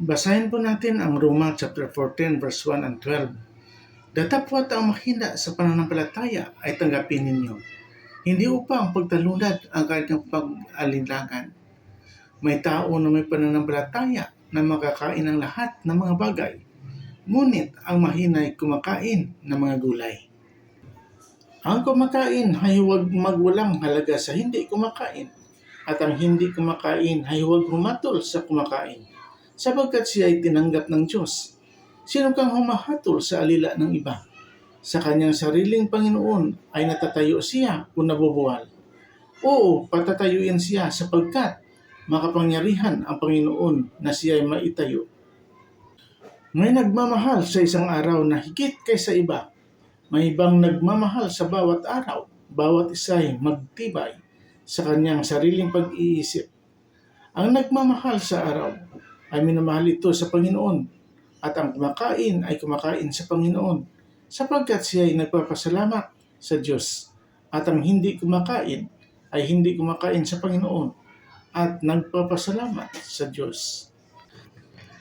Basahin po natin ang Roma chapter 14 verse 1 and 12. Datapwat ang mahina sa pananampalataya ay tanggapin ninyo. Hindi upang pagtalunad ang kanyang pag-alinlangan. May tao na may pananampalataya na makakain ng lahat ng mga bagay. Ngunit ang mahina ay kumakain ng mga gulay. Ang kumakain ay huwag magwalang halaga sa hindi kumakain. At ang hindi kumakain ay huwag humatol sa kumakain sapagkat siya ay tinanggap ng Diyos. Sino kang humahatol sa alila ng iba? Sa kanyang sariling Panginoon ay natatayo siya o nabubuwal. Oo, patatayuin siya sapagkat makapangyarihan ang Panginoon na siya ay maitayo. May nagmamahal sa isang araw na higit kaysa iba. May ibang nagmamahal sa bawat araw. Bawat isa ay magtibay sa kanyang sariling pag-iisip. Ang nagmamahal sa araw ay minamahal ito sa Panginoon at ang kumakain ay kumakain sa Panginoon sapagkat siya ay nagpapasalamat sa Diyos at ang hindi kumakain ay hindi kumakain sa Panginoon at nagpapasalamat sa Diyos.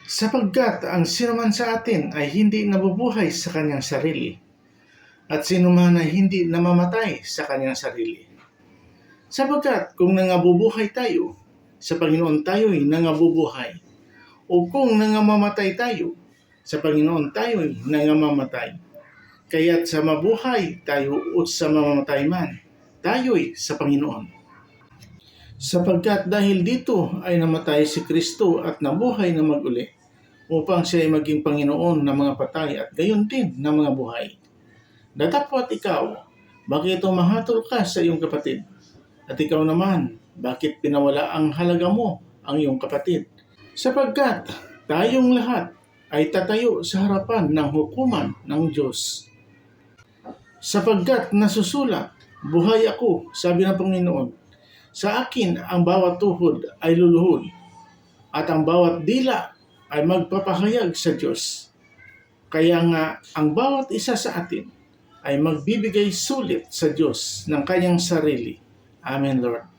Sapagkat ang sinuman sa atin ay hindi nabubuhay sa kanyang sarili at sinuman ay hindi namamatay sa kanyang sarili. Sapagkat kung nangabubuhay tayo, sa Panginoon tayo ay nangabubuhay o kung nangamamatay tayo, sa Panginoon tayo ay nangamamatay. Kaya't sa mabuhay tayo o sa mamamatay man, tayo'y sa Panginoon. Sapagkat dahil dito ay namatay si Kristo at nabuhay na maguli upang siya ay maging Panginoon ng mga patay at gayon din ng mga buhay. Datapwat ikaw, bakit umahatol ka sa iyong kapatid? At ikaw naman, bakit pinawala ang halaga mo ang iyong kapatid? Sapagkat tayong lahat ay tatayo sa harapan ng hukuman ng Diyos. Sapagkat nasusulat, buhay ako, sabi ng Panginoon, sa akin ang bawat tuhod ay luluhod, at ang bawat dila ay magpapahayag sa Diyos. Kaya nga, ang bawat isa sa atin ay magbibigay sulit sa Diyos ng kanyang sarili. Amen, Lord.